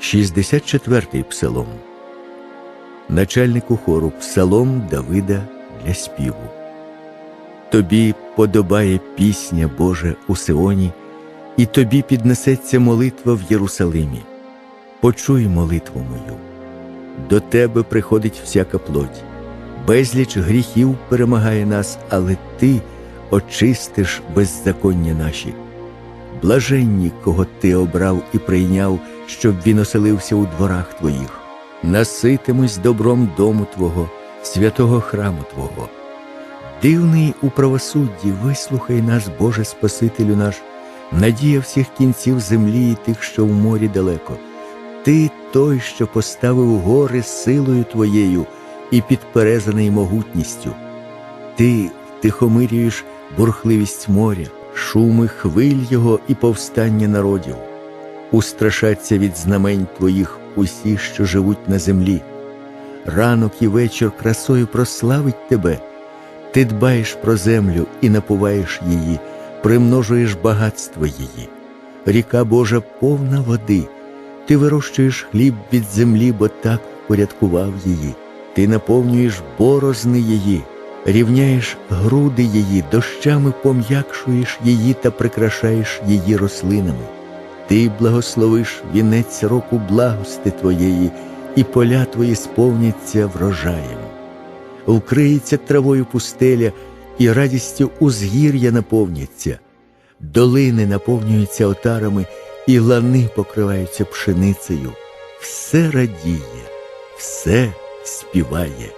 64-й псалом. Начальнику хору Псалом Давида для співу. Тобі подобає пісня Боже у Сионі, і тобі піднесеться молитва в Єрусалимі. Почуй молитву мою. До тебе приходить всяка плоть. Безліч гріхів перемагає нас, але ти очистиш беззаконня наші. Блаженні, кого ти обрав і прийняв, щоб він оселився у дворах твоїх. Наситимось добром дому Твого, святого храму Твого. Дивний у правосудді, вислухай нас, Боже Спасителю наш, надія всіх кінців землі і тих, що в морі далеко. Ти той, що поставив гори силою Твоєю і підперезаний могутністю. Ти втихомирюєш бурхливість моря, шуми хвиль його і повстання народів. Устрашаться від знамень твоїх усі, що живуть на землі. Ранок і вечір красою прославить тебе. Ти дбаєш про землю і напуваєш її, примножуєш багатство її. Ріка Божа повна води. Ти вирощуєш хліб від землі, бо так впорядкував її. Ти наповнюєш борозни її, рівняєш груди її, дощами пом'якшуєш її та прикрашаєш її рослинами. Ти благословиш вінець року благости твоєї, і поля твої сповняться врожаєм. Вкриється травою пустеля, і радістю узгір'я наповняться, долини наповнюються отарами, і лани покриваються пшеницею. Все радіє, все співає.